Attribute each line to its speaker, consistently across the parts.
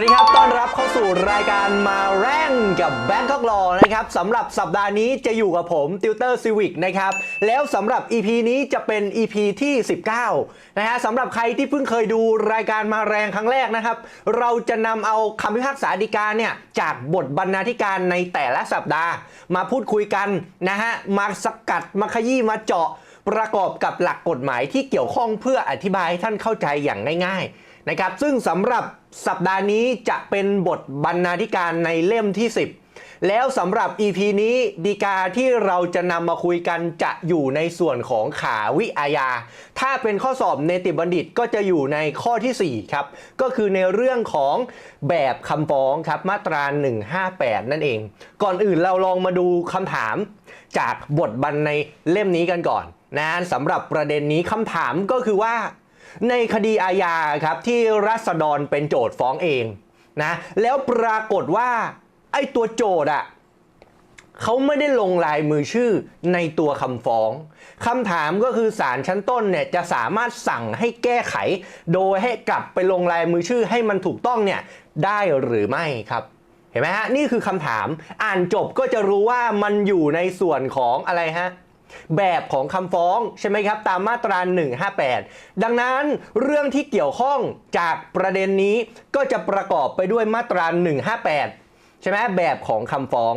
Speaker 1: วัสดีครับ ต้อนรับเข้าสู่รายการมาแร่งกับ Bangkok Law นะครับสำหรับสัปดาห์นี้จะอยู่กับผมติวเตอร์ซีวิกนะครับ แล้วสำหรับ EP นี้จะเป็น EP ที่ 19 นะฮะสำหรับใครที่เพิ่งเคยดูรายการมาแรงครั้งแรกนะครับ เราจะนำเอาคำพิพากษาฎีกาเนี่ย จากบทบรรณาธิการในแต่ละสัปดาห์ มาพูดคุยกันนะฮะ มาสกัด มาขยี้ มาเจาะ ประกอบกับหลักกฎหมายที่เกี่ยวข้องเพื่ออธิบายให้ท่านเข้าใจอย่างง่าย ๆนะครับ ซึ่งสำหรับ สัปดาห์นี้จะเป็นบทบรรณาธิการในเล่มที่ 10 แล้วสำหรับ EP นี้ดีกาที่เราจะนำมาคุยกันจะอยู่ในส่วนของขาวิอาญา ถ้าเป็นข้อสอบเนติบัณฑิตก็จะอยู่ในข้อทีสี่4 ครับ ก็คือในเรื่องของแบบคำฟ้องครับมาตรา 158 นั่นเอง ก่อนอื่นเราลองมาดูคำถามจากบทบันในเล่มนี้กันก่อนนะสำหรับประเด็นนี้คำถามก็คือว่า ในคดีอาญาครับที่รัษฎรเป็นโจทฟ้องเองนะแล้วปรากฏว่าไอ้ตัวโจทย์อะเขาไม่ได้ลงลายมือชื่อในตัวคำฟ้องคำถามก็คือศาลชั้นต้นเนี่ยจะสามารถสั่งให้แก้ไข โดยให้กลับไปลงลายมือชื่อให้มันถูกต้องเนี่ยได้หรือไม่ครับ เห็นไหมฮะนี่คือคำถามอ่านจบก็จะรู้ว่ามันอยู่ในส่วนของอะไรฮะ แบบของคำฟ้องใช่ไหมครับ ตามมาตรา 158 ดังนั้นเรื่องที่เกี่ยวข้องจากประเด็นนี้ก็จะประกอบไปด้วยมาตรา 158 ใช่ไหมแบบของคำฟ้อง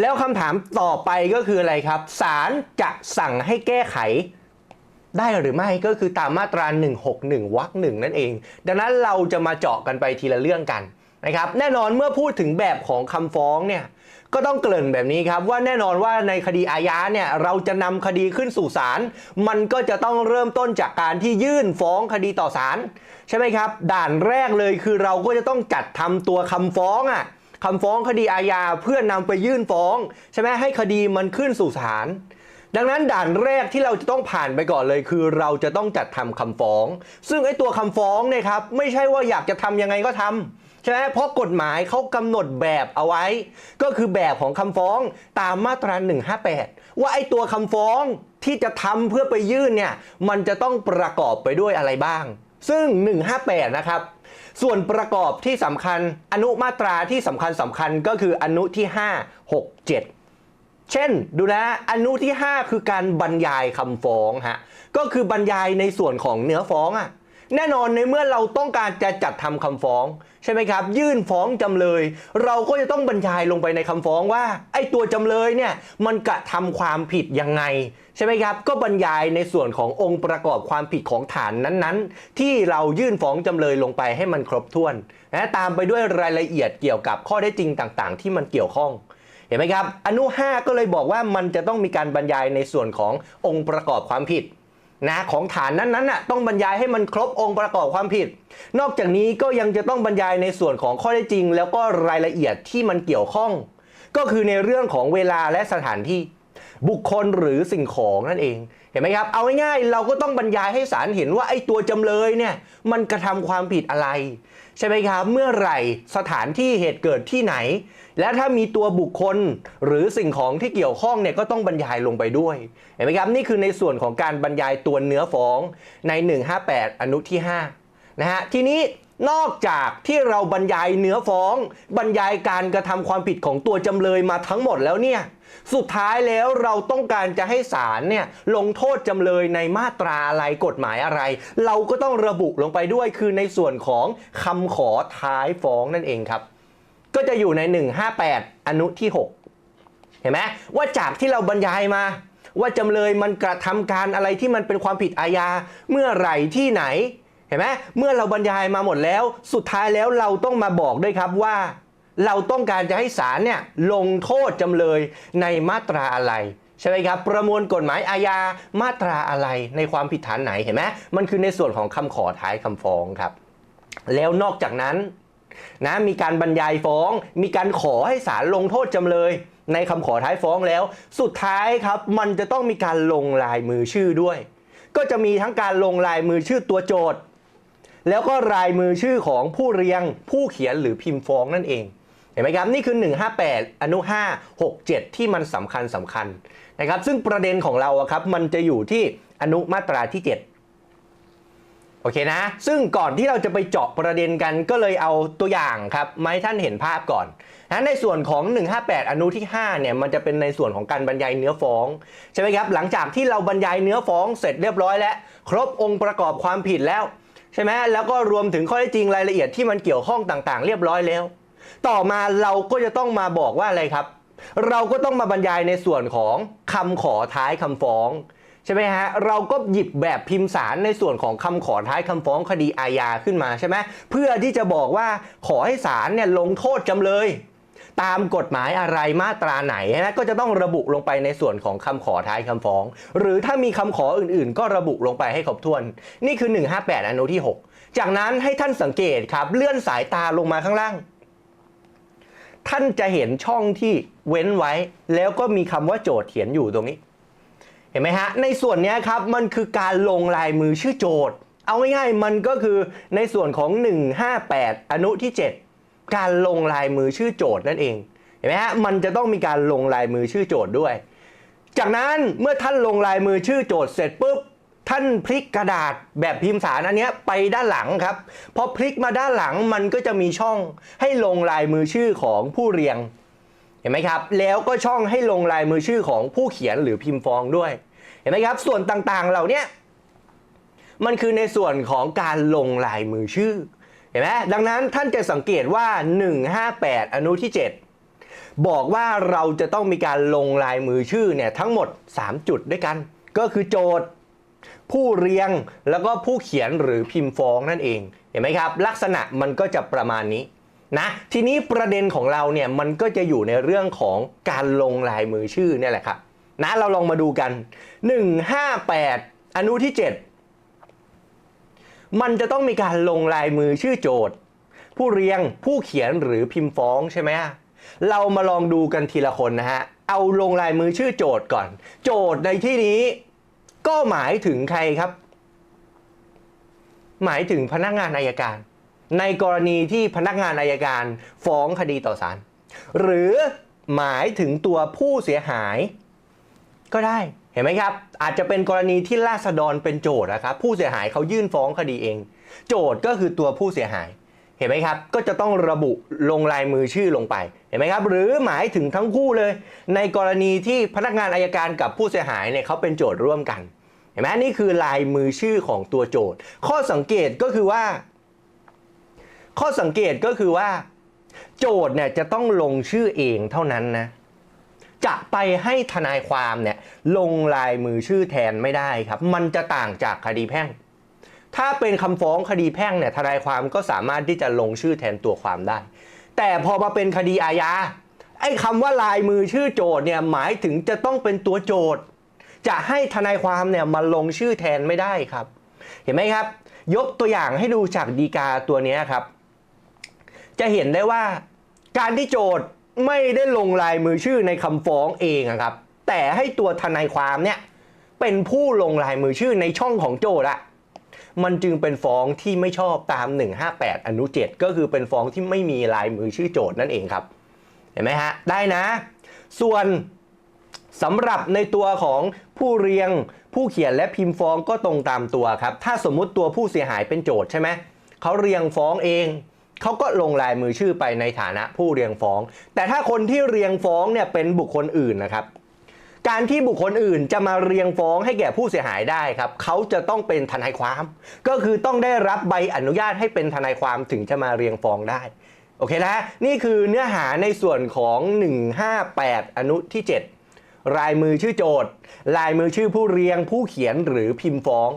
Speaker 1: แล้วคำถามต่อไปก็คืออะไรครับศาลจะสั่งให้แก้ไขได้หรือไม่ก็คือตามมาตรา 161วรรคหนึ่งนั่นเอง ดังนั้นเราจะมาเจาะกันไปทีละเรื่องกัน นะครับแน่นอนเมื่อพูดถึงแบบของคำฟ้องเนี่ยก็ต้องเกริ่นแบบนี้ครับว่าแน่นอนว่าในคดีอาญาเนี่ยเราจะนำคดีขึ้นสู่ศาลมันก็จะต้องเริ่มต้นจากการที่ยื่นฟ้องคดีต่อศาลใช่ไหมครับ ด่านแรกเลยคือเราก็จะต้องจัดทำตัวคำฟ้องอะคำฟ้องคดีอาญาเพื่อนำไปยื่นฟ้องใช่ไหมให้คดีมันขึ้นสู่ศาลดังนั้นด่านแรกที่เราจะต้องผ่านไปก่อนเลย คือเราจะต้องจัดทำคำฟ้อง ซึ่งไอ้ตัวคำฟ้องเนี่ยครับไม่ใช่ว่าอยากจะทำยังไงก็ทำ ใช่ไหมเพราะกฎหมายเขากำหนดแบบเอาไว้ ก็คือแบบของคำฟ้องตามมาตรา 158 ว่าไอ้ตัวคำฟ้องที่จะทำเพื่อไปยื่นเนี่ยมันจะต้องประกอบไปด้วยอะไรบ้าง ซึ่ง 158 นะครับ ส่วนประกอบที่สำคัญอนุมาตราที่สำคัญสำคัญก็คืออนุที่ 5 6 7เช่นดูนะอนุที่ 5 คือการบรรยายคำฟ้องฮะก็คือบรรยายในส่วนของเนื้อฟ้องอะ แน่นอนในเมื่อเราต้องการจะจัดทำคำฟ้อง ใช่ไหมครับ ยื่นฟ้องจำเลย เราก็จะต้องบรรยายลงไปในคำฟ้องว่าไอ้ตัวจำเลยเนี่ยมันกระทำความผิดยังไงใช่ไหมครับ ก็บรรยายในส่วนขององค์ประกอบความผิดของฐานนั้นๆ ที่เรายื่นฟ้องจำเลยลงไปให้มันครบถ้วนนะตามไปด้วยรายละเอียดเกี่ยวกับข้อเท็จจริงต่างๆ ที่มันเกี่ยวข้องเห็นไหมครับ อนุ 5 ก็เลยบอกว่ามันจะต้องมีการบรรยายในส่วนขององค์ประกอบความผิด นะของฐานนั้นๆน่ะต้องบรรยายให้มันครบองค์ประกอบความผิด นอกจากนี้ก็ยังจะต้องบรรยายในส่วนของข้อได้จริง แล้วก็รายละเอียดที่มันเกี่ยวข้อง ก็คือในเรื่องของเวลาและสถานที่ บุคคลหรือสิ่งของนั่นเองเห็นไหมครับ เอาง่ายๆเราก็ต้องบรรยายให้ศาลเห็นว่าไอ้ตัวจำเลยเนี่ยมันกระทำความผิดอะไร ใช่ไหมครับ เมื่อไหร่สถานที่เหตุเกิดที่ไหน และถ้ามีตัวบุคคลหรือสิ่งของที่เกี่ยวข้องเนี่ยก็ต้องบรรยายลงไปด้วยเห็นไหมครับนี่คือในส่วนของการบรรยายตัวเนื้อฟ้องใน 158 อนุที่5นะฮะทีนี้ นอกจากที่เราบรรยายเนื้อฟ้อง บรรยายการกระทำความผิดของตัวจำเลยมาทั้งหมดแล้วเนี่ย สุดท้ายแล้วเราต้องการจะให้ศาลเนี่ยลงโทษจำเลยในมาตราอะไรกฎหมายอะไร เราก็ต้องระบุลงไปด้วยคือในส่วนของคำขอท้ายฟ้องนั่นเองครับ ก็จะอยู่ใน 158 อนุที่ 6 เห็นไหมว่าจากที่เราบรรยายมาว่าจำเลยมันกระทำการอะไรที่มันเป็นความผิดอาญาเมื่อไหร่ที่ไหน ห็นไหมเมื่อเราบรรยายมาหมดแล้ว สุดท้ายแล้วเราต้องมาบอกด้วยครับว่า เราต้องการจะให้ศาลเนี่ยลงโทษจำเลยในมาตราอะไรใช่ไหมครับ ประมวลกฎหมายอาญามาตราอะไรในความผิดฐานไหนเห็นไหมมันคือในส่วนของคำขอท้ายคำฟ้องครับ แล้วนอกจากนั้นนะมีการบรรยายฟ้อง มีการขอให้ศาลลงโทษจำเลย ในคำขอท้ายฟ้องแล้ว สุดท้ายครับ มันจะต้องมีการลงลายมือชื่อด้วย ก็จะมีทั้งการลงลายมือชื่อตัวโจทย์ แล้วก็ลายมือชื่อของผู้เรียงผู้เขียนหรือพิมพ์ฟ้องนั่นเองเห็นไหมครับนี่คือ 158 อนุ 5 6 7 ที่มันสำคัญสำคัญนะครับซึ่งประเด็นของเราครับมันจะอยู่ที่อนุมาตราที่ 7โอเคนะ ซึ่งก่อนที่เราจะไปเจาะประเด็นกันก็เลยเอาตัวอย่างครับมาให้ท่านเห็นภาพก่อนนะในส่วนของ 158 อนุที่ 5 เนี่ย มันจะเป็นในส่วนของการบรรยายเนื้อฟ้อง ใช่ไหมครับ หลังจากที่เราบรรยายเนื้อฟ้องเสร็จเรียบร้อยแล้ว ครบองค์ประกอบความผิดแล้ว ใช่ไหมแล้วก็รวมถึงข้อเท็จจริงรายละเอียดที่มันเกี่ยวข้องต่างๆ เรียบร้อยแล้ว ต่อมาเราก็จะต้องมาบอกว่าอะไรครับ เราก็ต้องมาบรรยายในส่วนของคำขอท้ายคำฟ้องใช่ไหมฮะเราก็หยิบแบบพิมพ์สารในส่วนของคำขอท้ายคำฟ้องคดีอาญาขึ้นมาใช่ไหมเพื่อที่จะบอกว่าขอให้ศาลเนี่ยลงโทษจำเลย ตามกฎหมายอะไรมาตราไหนนะก็จะต้องระบุลงไปในส่วนของคำขอท้ายคำฟ้อง หรือถ้ามีคำขออื่นๆ ก็ระบุลงไปให้ครบถ้วน นี่คือ 158 อนุที่ 6 จากนั้นให้ท่านสังเกตครับเลื่อนสายตาลงมาข้างล่าง ท่านจะเห็นช่องที่เว้นไว้ แล้วก็มีคำว่าโจทย์เขียนอยู่ตรงนี้ เห็นไหมฮะ ในส่วนนี้ครับมันคือการลงลายมือชื่อโจทย์ เอาง่ายๆมันก็คือในส่วนของ 158 อนุที่ 7 การลงลายมือชื่อโจทย์นั่นเองเห็นไหมฮะมันจะต้องมีการลงลายมือชื่อโจทย์ด้วย จากนั้นเมื่อท่านลงลายมือชื่อโจทย์เสร็จปุ๊บท่านพลิกกระดาษแบบพิมพ์สารอันนี้ไปด้านหลังครับพอพลิกมาด้านหลังมันก็จะมีช่องให้ลงลายมือชื่อของผู้เรียงเห็นไหมครับ แล้วก็ช่องให้ลงลายมือชื่อของผู้เขียนหรือพิมพ์ฟองด้วย เห็นไหมครับ ส่วนต่างๆเหล่านี้มันคือในส่วนของการลงลายมือชื่อ เห็นไหมดังนั้นท่านจะสังเกตว่า 158 อนุที่ 7 บอกว่าเราจะต้องมีการลงลายมือชื่อเนี่ยทั้งหมด 3 จุดด้วยกัน ก็คือโจทย์ ผู้เรียงแล้วก็ผู้เขียนหรือพิมพ์ฟ้องนั่นเอง เห็นไหมครับ ลักษณะมันก็จะประมาณนี้นะทีนี้ประเด็นของเราเนี่ยมันก็จะอยู่ในเรื่องของการลงลายมือชื่อเนี่ยแหละครับนะเราลองมาดูกัน 158 อนุที่ 7 มันจะต้องมีการลงลายมือชื่อโจทย์ ผู้เรียงผู้เขียนหรือพิมพ์ฟ้องใช่ไหมเรามาลองดูกันทีละคนนะฮะ เอาลงลายมือชื่อโจทย์ก่อน โจทย์ในที่นี้ ก็หมายถึงใครครับ หมายถึงพนักงานอายการ ในกรณีที่พนักงานอายการฟ้องคดีต่อศาลหรือหมายถึงตัวผู้เสียหาย ก็ได้ เห็นไหมครับ อาจจะเป็นกรณีที่ราษฎรเป็นโจทย์นะครับผู้เสียหายเขายื่นฟ้องคดีเอง โจทย์ก็คือตัวผู้เสียหาย เห็นไหมครับ ก็จะต้องระบุลงลายมือชื่อลงไป เห็นไหมครับ หรือหมายถึงทั้งคู่เลย ในกรณีที่พนักงานอายการกับผู้เสียหายเนี่ยเขาเป็นโจทย์ร่วมกัน เห็นไหมนี่คือลายมือชื่อของตัวโจทย์ ข้อสังเกตก็คือว่า ข้อสังเกตก็คือว่า โจทย์เนี่ยจะต้องลงชื่อเองเท่านั้นนะจะไปให้ทนายความเนี่ย ลงลายมือชื่อแทนไม่ได้ครับ มันจะต่างจากคดีแพ่ง ถ้าเป็นคำฟ้องคดีแพ่งเนี่ยทนายความก็สามารถที่จะลงชื่อแทนตัวความได้ แต่พอมาเป็นคดีอาญาไอ้คำว่าลายมือชื่อโจทย์เนี่ยหมายถึงจะต้องเป็นตัวโจทย์ จะให้ทนายความเนี่ยมาลงชื่อแทนไม่ได้ครับ เห็นไหมครับ ยกตัวอย่างให้ดูจากดีกาตัวนี้ครับ จะเห็นได้ว่าการที่โจทย์ไม่ได้ลงลายมือชื่อในคำฟ้องเองครับ แต่ให้ตัวทนายความเนี่ยเป็นผู้ลงลายมือชื่อในช่องของโจทย์อะมันจึงเป็นฟ้องที่ไม่ชอบตาม 158 อนุ 7 ก็คือเป็นฟ้องที่ไม่มีลายมือชื่อโจทย์นั่นเองครับ เห็นไหมฮะ ได้นะ ส่วนสำหรับในตัวของผู้เรียงผู้เขียนและพิมพ์ฟ้องก็ตรงตามตัวครับ ถ้าสมมุติตัวผู้เสียหายเป็นโจทย์ใช่ไหมเขาเรียงฟ้องเอง เขาก็ลงลายมือชื่อไปในฐานะผู้เรียงฟ้อง แต่ถ้าคนที่เรียงฟ้องเนี่ยเป็นบุคคลอื่นนะครับ การที่บุคคลอื่นจะมาเรียงฟ้องให้แก่ผู้เสียหายได้ครับเขาจะต้องเป็นทนายความ ก็คือต้องได้รับใบอนุญาตให้เป็นทนายความถึงจะมาเรียงฟ้องได้โอเคนะนี่คือเนื้อหาในส่วนของ 158 อนุที่7ลายมือชื่อโจทย์ ลายมือชื่อผู้เรียงผู้เขียนหรือพิมพ์ฟ้อง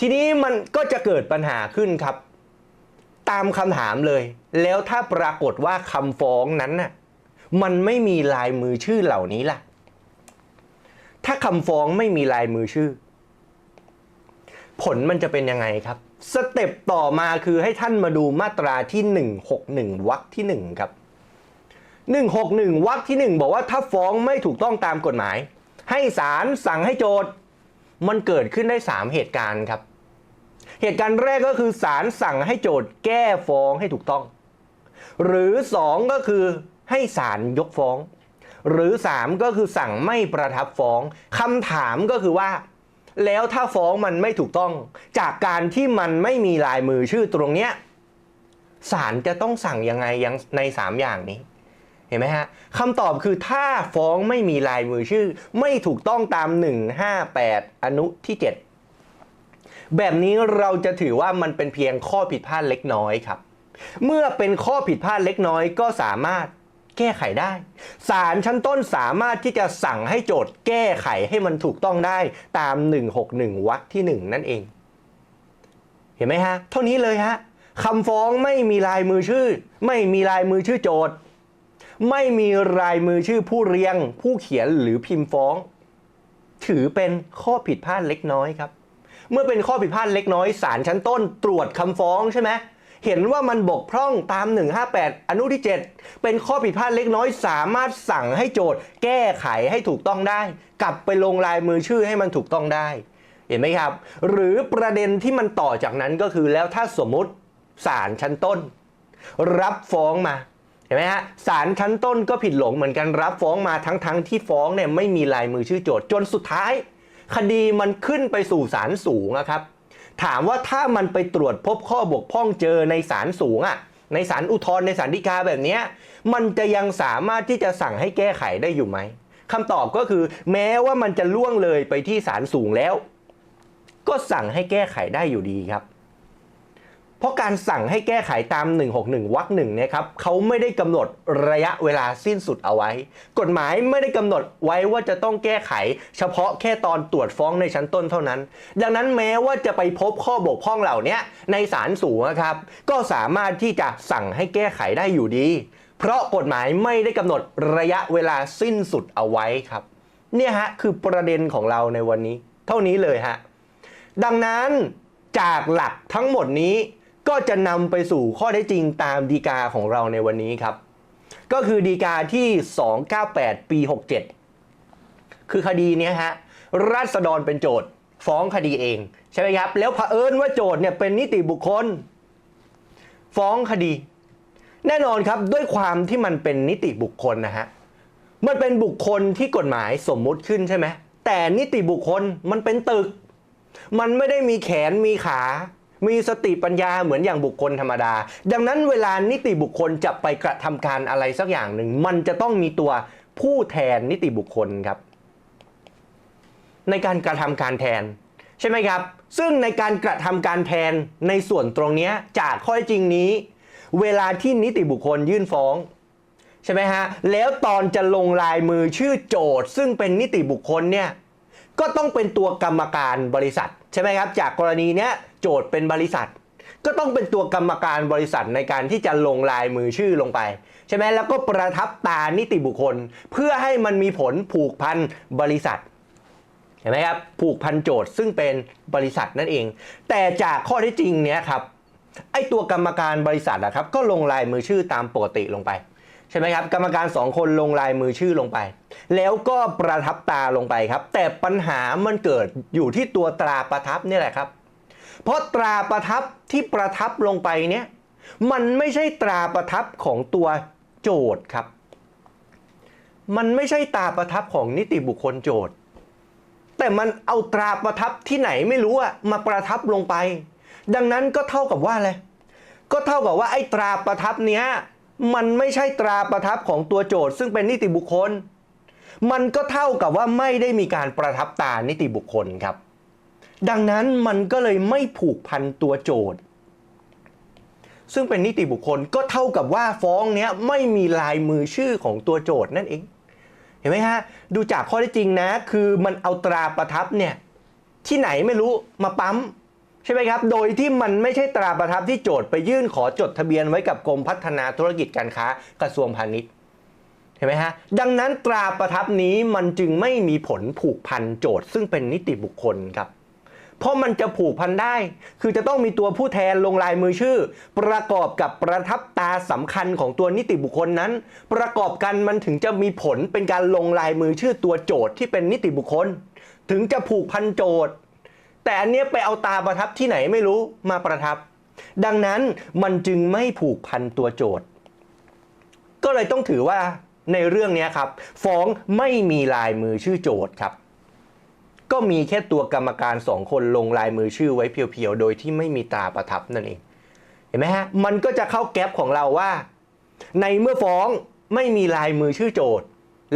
Speaker 1: ทีนี้มันก็จะเกิดปัญหาขึ้นครับ ตามคำถามเลย แล้วถ้าปรากฏว่าคำฟ้องนั้นน่ะมันไม่มีลายมือชื่อเหล่านี้ล่ะ ถ้าคำฟ้องไม่มีลายมือชื่อ ผลมันจะเป็นยังไงครับ สเต็ปต่อมาคือให้ท่านมาดูมาตราที่ 161วรรคที่ 1 ครับ 161วรรคที่ 1 บอกว่าถ้าฟ้องไม่ถูกต้องตามกฎหมาย ให้ศาลสั่งให้โจทย์ มันเกิดขึ้นได้ 3 เหตุการณ์ครับ เหตุการณ์แรกก็คือศาลสั่งให้โจทย์แก้ฟ้องให้ถูกต้อง หรือ 2 ก็คือให้ศาลยกฟ้อง หรือ 3 ก็คือสั่งไม่ประทับฟ้องคำถามก็คือว่า แล้วถ้าฟ้องมันไม่ถูกต้อง จากการที่มันไม่มีลายมือชื่อตรงเนี้ยศาลจะต้องสั่งยังไงยังใน 3 อย่างนี้เห็นไหมฮะคำตอบคือถ้าฟ้องไม่มีลายมือชื่อ ไม่ถูกต้องตาม 158 อนุที่ 7 แบบนี้เราจะถือว่ามันเป็นเพียงข้อผิดพลาดเล็กน้อยครับ เมื่อเป็นข้อผิดพลาดเล็กน้อยก็สามารถ แก้ไขได้ ศาลชั้นต้นสามารถที่จะสั่งให้โจทย์แก้ไขให้มันถูกต้องได้ตาม 161วรรคที่ 1 นั่นเอง เห็นไหมฮะ เท่านี้เลยฮะคำฟ้องไม่มีลายมือชื่อ ไม่มีลายมือชื่อโจทย์ ไม่มีลายมือชื่อผู้เรียง ผู้เขียนหรือพิมพ์ฟ้อง ถือเป็นข้อผิดพลาดเล็กน้อยครับ เมื่อเป็นข้อผิดพลาดเล็กน้อยศาลชั้นต้นตรวจคำฟ้องใช่ไหม เห็นว่ามันบกพร่องตาม 158 อนุที่ 7 เป็นข้อผิดพลาดเล็กน้อยสามารถสั่งให้โจทย์ แก้ไขให้ถูกต้องได้ กลับไปลงลายมือชื่อให้มันถูกต้องได้ เห็นไหมครับ หรือประเด็นที่มันต่อจากนั้นก็คือแล้วถ้าสมมติศาลชั้นต้น รับฟ้องมาเห็นไหมฮะศาลชั้นต้นก็ผิดหลงเหมือนกันรับฟ้องมาทั้งๆทที่ฟ้องเนี่ยไม่มีลายมือชื่อโจทย์จนสุดท้าย คดีมันขึ้นไปสู่ศาลสูงอะครับ ถามว่าถ้ามันไปตรวจพบข้อบกพร่องเจอในศาลสูงอะในศาลอุทธรณ์ในศาลฎีกาแบบนี้มันจะยังสามารถที่จะสั่งให้แก้ไขได้อยู่ไหมคำตอบก็คือ แม้ว่ามันจะล่วงเลยไปที่ศาลสูงแล้ว ก็สั่งให้แก้ไขได้อยู่ดีครับ ราะการสั่งให้แก้ไขตาม 161วรรคหนึ่งเนี่ยครับเขาไม่ได้กำหนดระยะเวลาสิ้นสุดเอาไว้ กฎหมายไม่ได้กำหนดไว้ว่าจะต้องแก้ไข เฉพาะแค่ตอนตรวจฟ้องในชั้นต้นเท่านั้น ดังนั้นแม้ว่าจะไปพบข้อบกพร่องเหล่านี้ในศาลสูงนะครับก็สามารถที่จะสั่งให้แก้ไขได้อยู่ดี เพราะกฎหมายไม่ได้กำหนดระยะเวลาสิ้นสุดเอาไว้ครับ เนี่ยฮะคือประเด็นของเราในวันนี้ เท่านี้เลยฮะดังนั้นจากหลักทั้งหมดนี้ ก็จะนำไปสู่ข้อเท็จจริงตามดีกาของเราในวันนี้ครับ ก็คือดีกาที่ 298 ปี 67 คือคดีนี้ฮะรัษฎรเป็นโจทย์ฟ้องคดีเอง ใช่ไหมครับ แล้วเผอิญว่าโจทย์เนี่ยเป็นนิติบุคคล ฟ้องคดี แน่นอนครับด้วยความที่มันเป็นนิติบุคคลนะฮะมันเป็นบุคคลที่กฎหมายสมมุติขึ้นใช่ไหมแต่นิติบุคคลมันเป็นตึก มันไม่ได้มีแขนมีขา มีสติปัญญาเหมือนอย่างบุคคลธรรมดา ดังนั้นเวลานิติบุคคลจะไปกระทำการอะไรสักอย่างหนึ่ง มันจะต้องมีตัวผู้แทนนิติบุคคลครับ ในการกระทำการแทน ใช่ไหมครับ ซึ่งในการกระทำการแทนในส่วนตรงนี้จากข้อจจริงนี้ เวลาที่นิติบุคคลยื่นฟ้องใช่ไหมฮะ แล้วตอนจะลงลายมือชื่อโจทย์ ซึ่งเป็นนิติบุคคลเนี่ย ก็ต้องเป็นตัวกรรมการบริษัท ใช่ไหมครับ จากกรณีเนี้ย โจทย์เป็นบริษัท ก็ต้องเป็นตัวกรรมการบริษัทในการที่จะลงลายมือชื่อลงไป ใช่ไหมแล้วก็ประทับตานิติบุคคล เพื่อให้มันมีผลผูกพันบริษัทเห็นไหมครับผูกพันโจทย์ซึ่งเป็นบริษัทนั่นเอง แต่จากข้อท็จจริงเนี้ยครับไอตัวกรรมการบริษัทนะครับก็ลงลายมือชื่อตามปกติลงไปใช่ไหมครับกรรมการสองคนลงลายมือชื่อลงไป แล้วก็ประทับตาลงไปครับ แต่ปัญหามันเกิดอยู่ที่ตัวตราประทับนี่แหละครับ เพราะตราประทับที่ประทับลงไปเนี้ยมันไม่ใช่ตราประทับของตัวโจทย์ครับ มันไม่ใช่ตราประทับของนิติบุคคลโจทย์ แต่มันเอาตราประทับที่ไหนไม่รู้อะมาประทับลงไป ดังนั้นก็เท่ากับว่าอะไร ก็เท่ากับว่าไอ้ตราประทับเนี้ยมันไม่ใช่ตราประทับของตัวโจทย์ ซึ่งเป็นนิติบุคคล มันก็เท่ากับว่าไม่ได้มีการประทับตานิติบุคคลครับ ดังนั้นมันก็เลยไม่ผูกพันตัวโจทย์ ซึ่งเป็นนิติบุคคลก็เท่ากับว่าฟ้องเนี้ยไม่มีลายมือชื่อของตัวโจทย์นั่นเอง เห็นไหมฮะ ดูจากข้อเท็จจริงนะ คือมันเอาตราประทับเนี่ยที่ไหนไม่รู้มาปั๊มใช่ไหมครับ โดยที่มันไม่ใช่ตราประทับที่โจทย์ไปยื่นขอจดทะเบียนไว้กับกรมพัฒนาธุรกิจการค้ากระทรวงพาณิชย์เห็นไหมฮะ ดังนั้นตราประทับนี้มันจึงไม่มีผลผูกพันโจทย์ซึ่งเป็นนิติบุคคลครับ เพราะมันจะผูกพันได้ คือจะต้องมีตัวผู้แทนลงลายมือชื่อ ประกอบกับประทับตาสำคัญของตัวนิติบุคคลนั้น ประกอบกันมันถึงจะมีผลเป็นการลงลายมือชื่อตัวโจทย์ที่เป็นนิติบุคคล ถึงจะผูกพันโจทย์ แต่อันเนี้ยไปเอาตาประทับที่ไหนไม่รู้มาประทับ ดังนั้นมันจึงไม่ผูกพันตัวโจทย์ ก็เลยต้องถือว่าในเรื่องนี้ครับ ฟ้องไม่มีลายมือชื่อโจทย์ครับ ก็มีแค่ตัวกรรมการสองคนลงลายมือชื่อไว้เพียวๆ โดยที่ไม่มีตราประทับนั่นเอง เห็นไหมฮะ มันก็จะเข้าแก๊ปของเราว่า ในเมื่อฟ้องไม่มีลายมือชื่อโจทย์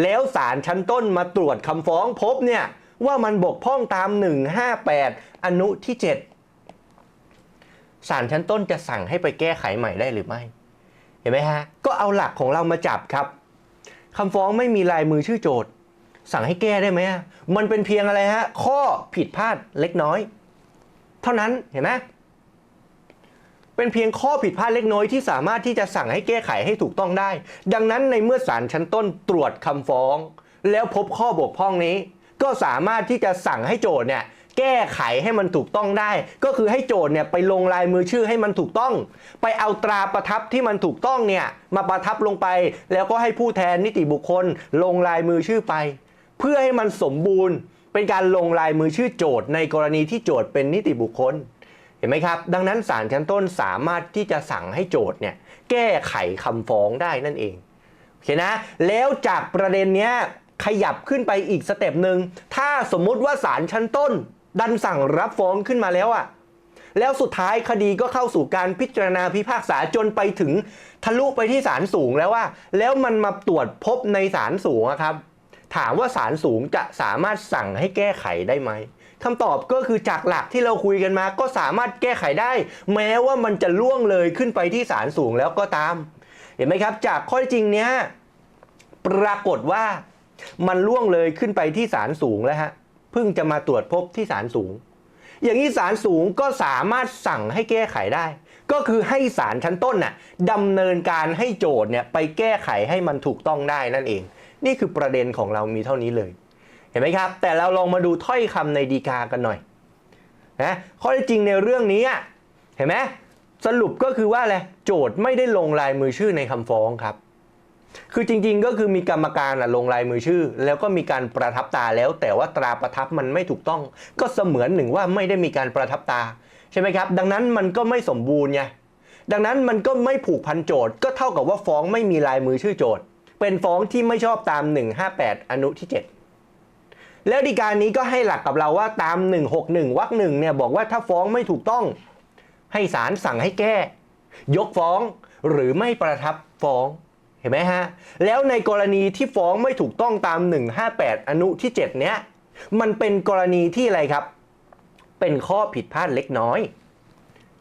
Speaker 1: แล้วศาลชั้นต้นมาตรวจคำฟ้องพบเนี่ย ว่ามันบกพร่องตาม 158 อนุที่ 7ศาลชั้นต้นจะสั่งให้ไปแก้ไขใหม่ได้หรือไม่ เห็นไหมฮะ ก็เอาหลักของเรามาจับครับคำฟ้องไม่มีลายมือชื่อโจทย์ สั่งให้แก้ได้ไหมมันเป็นเพียงอะไรฮะ ข้อผิดพลาดเล็กน้อย เท่านั้นเห็นไหมเป็นเพียงข้อผิดพลาดเล็กน้อยที่สามารถที่จะสั่งให้แก้ไขให้ถูกต้องได้ ดังนั้นในเมื่อศาลชั้นต้นตรวจคำฟ้อง แล้วพบข้อบกพร่องนี้ ก็สามารถที่จะสั่งให้โจทย์เนี่ยแก้ไขให้มันถูกต้องได้ ก็คือให้โจทย์เนี่ยไปลงลายมือชื่อให้มันถูกต้อง ไปเอาตราประทับที่มันถูกต้องเนี่ยมาประทับลงไป แล้วก็ให้ผู้แทนนิติบุคคล ลงลายมือชื่อไป เพื่อให้มันสมบูรณ์ เป็นการลงลายมือชื่อโจทย์ในกรณีที่โจทย์เป็นนิติบุคคลเห็นไหมครับ ดังนั้นศาลชั้นต้นสามารถที่จะสั่งให้โจทย์เนี่ยแก้ไขคำฟ้องได้นั่นเองโอเคนะ แล้วจากประเด็นเนี้ยขยับขึ้นไปอีกสเต็ปหนึ่งถ้าสมมุติว่าศาลชั้นต้น ดันสั่งรับฟ้องขึ้นมาแล้วอะแล้วสุดท้ายคดีก็เข้าสู่การพิจารณาพิพากษาจนไปถึงทะลุไปที่ศาลสูงแล้วว่า แล้วมันมาตรวจพบในศาลสูงครับ ถามว่าศาลสูงจะสามารถสั่งให้แก้ไขได้ไหมคำตอบก็คือจากหลักที่เราคุยกันมา ก็สามารถแก้ไขได้ แม้ว่ามันจะล่วงเลยขึ้นไปที่ศาลสูงแล้วก็ตาม เห็นไหมครับ จากข้อจจริงเนี้ยปรากฏว่ามันล่วงเลยขึ้นไปที่ศาลสูงแล้วฮะเพิ่งจะมาตรวจพบที่ศาลสูง อย่างนี้ศาลสูงก็สามารถสั่งให้แก้ไขได้ ก็คือให้ศาลชั้นต้นน่ะดำเนินการให้โจทย์เนี่ยไปแก้ไขให้มันถูกต้องได้นั่นเอง นี่คือประเด็นของเรามีเท่านี้เลย เห็นไหมครับ แต่เราลองมาดูถ้อยคำในดีกากันหน่อยนะข้อเท็จจริงในเรื่องนี้เห็นไหมสรุปก็คือว่าอะไรโจทย์ไม่ได้ลงลายมือชื่อในคำฟ้องครับ คือจริงๆก็คือมีกรรมการลงลายมือชื่อ แล้วก็มีการประทับตาแล้ว แต่ว่าตราประทับมันไม่ถูกต้อง ก็เสมือนหนึ่งว่าไม่ได้มีการประทับตาใช่ไหมครับ ดังนั้นมันก็ไม่สมบูรณ์ไงดังนั้นมันก็ไม่ผูกพันโจทย์ก็เท่ากับว่าฟ้องไม่มีลายมือชื่อโจทย์ เป็นฟ้องที่ไม่ชอบตาม 158 อนุที่ 7 แล้วดีการนี้ก็ให้หลักกับเราว่าตาม 161วรรคหนึ่งเนี่ยบอกว่าถ้าฟ้องไม่ถูกต้อง ให้ศาลสั่งให้แก้ ยกฟ้องหรือไม่ประทับฟ้องเห็นไหมฮะ แล้วในกรณีที่ฟ้องไม่ถูกต้องตาม 158 อนุที่ 7 เนี้ยมันเป็นกรณีที่อะไรครับ เป็นข้อผิดพลาดเล็กน้อย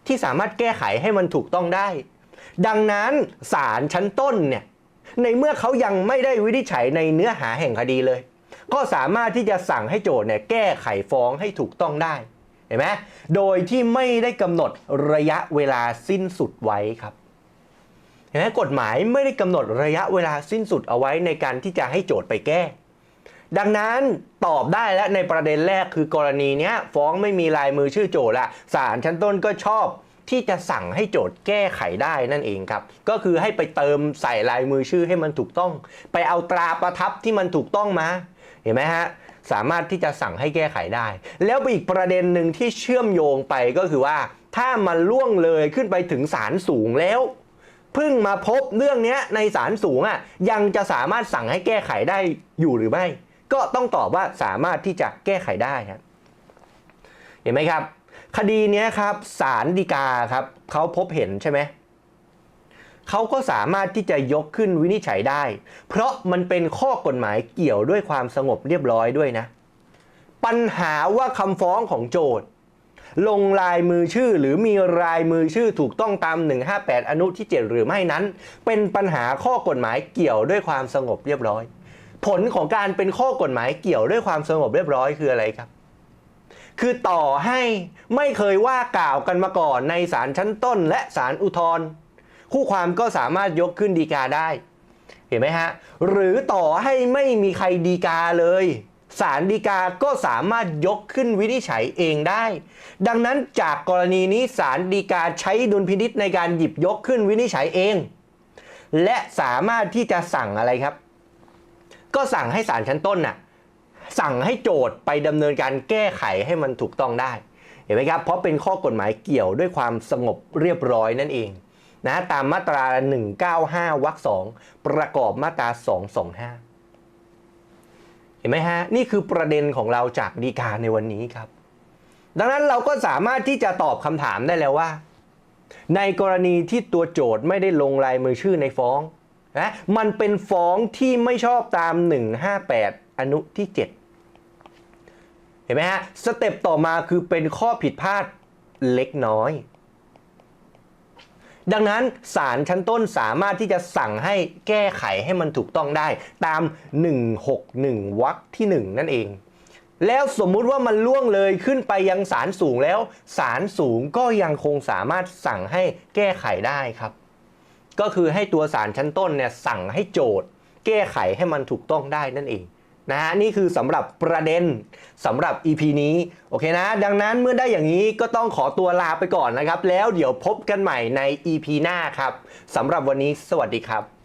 Speaker 1: ที่สามารถแก้ไขให้มันถูกต้องได้ ดังนั้นศาลชั้นต้นเนี่ย ในเมื่อเขายังไม่ได้วินิจฉัยในเนื้อหาแห่งคดีเลย ก็สามารถที่จะสั่งให้โจทย์เนี่ยแก้ไขฟ้องให้ถูกต้องได้เห็นไหมโดยที่ไม่ได้กำหนดระยะเวลาสิ้นสุดไว้ครับเห็นไหมกฎหมายไม่ได้กำหนดระยะเวลาสิ้นสุดเอาไว้ในการที่จะให้โจทย์ไปแก้ ดังนั้นตอบได้และในประเด็นแรกคือกรณีเนี้ยฟ้องไม่มีลายมือชื่อโจทย์ละศาลชั้นต้นก็ชอบ ที่จะสั่งให้โจทย์แก้ไขได้นั่นเองครับ ก็คือให้ไปเติมใส่ลายมือชื่อให้มันถูกต้อง ไปเอาตราประทับที่มันถูกต้องมา เห็นไหมฮะสามารถที่จะสั่งให้แก้ไขได้ แล้วอีกประเด็นหนึ่งที่เชื่อมโยงไปก็คือว่า ถ้ามันล่วงเลยขึ้นไปถึงศาลสูงแล้วเพิ่งมาพบเรื่องนี้ในศาลสูงอะยังจะสามารถสั่งให้แก้ไขได้อยู่หรือไม่ ก็ต้องตอบว่าสามารถที่จะแก้ไขได้ครับเห็นไหมครับ คดีนี้ครับศาลฎีกาครับเขาพบเห็นใช่ไหมเขาก็สามารถที่จะยกขึ้นวินิจฉัยได้ เพราะมันเป็นข้อกฎหมายเกี่ยวด้วยความสงบเรียบร้อยด้วยนะ ปัญหาว่าคำฟ้องของโจทย์ ลงลายมือชื่อหรือมีลายมือชื่อถูกต้องตาม 158 อนุที่ 7 หรือไม่นั้น เป็นปัญหาข้อกฎหมายเกี่ยวด้วยความสงบเรียบร้อย ผลของการเป็นข้อกฎหมายเกี่ยวด้วยความสงบเรียบร้อยคืออะไรครับ คือต่อให้ไม่เคยว่ากล่าวกันมาก่อนในศาลชั้นต้นและศาลอุทธรณ์คู่ความก็สามารถยกขึ้นดีกาได้ เห็นไหมฮะ หรือต่อให้ไม่มีใครดีกาเลยศาลฎีกาก็สามารถยกขึ้นวินิจฉัยเองได้ ดังนั้นจากกรณีนี้ศาลฎีกาใช้ดุลพินิษในการหยิบยกขึ้นวินิจฉัยเอง และสามารถที่จะสั่งอะไรครับ ก็สั่งให้ศาลชั้นต้นน่ะ สั่งให้โจทย์ไปดำเนินการแก้ไขให้มันถูกต้องได้ เห็นไหมครับ เพราะเป็นข้อกฎหมายเกี่ยวด้วยความสงบเรียบร้อยนั่นเองนะตามมาตรา 195 วรรค2ประกอบมาตรา 225เห็นห็นไหมฮะ นี่คือประเด็นของเราจากดีกาในวันนี้ครับ ดังนั้นเราก็สามารถที่จะตอบคำถามได้แล้วว่า ในกรณีที่ตัวโจทย์ไม่ได้ลงลายมือชื่อในฟ้องนะมันเป็นฟ้องที่ไม่ชอบตาม 158 อนุที่ 7 เห็นไหมฮะ สเต็ปต่อมาคือเป็นข้อผิดพลาดเล็กน้อย ดังนั้นศาลชั้นต้นสามารถที่จะสั่งให้แก้ไขให้มันถูกต้องได้ ตาม 161วรรคที่ 1 นั่นเอง แล้วสมมุติว่ามันล่วงเลยขึ้นไปยังศาลสูงแล้วศาลสูงก็ยังคงสามารถสั่งให้แก้ไขได้ครับ ก็คือให้ตัวศาลชั้นต้นเนี่ยสั่งให้โจทย์ แก้ไขให้มันถูกต้องได้นั่นเอง นะฮะนี่คือสำหรับประเด็นสำหรับ EP นี้โอเคนะ ดังนั้นเมื่อได้อย่างนี้ก็ต้องขอตัวลาไปก่อนนะครับ แล้วเดี๋ยวพบกันใหม่ใน EP หน้าครับสำหรับวันนี้สวัสดีครับ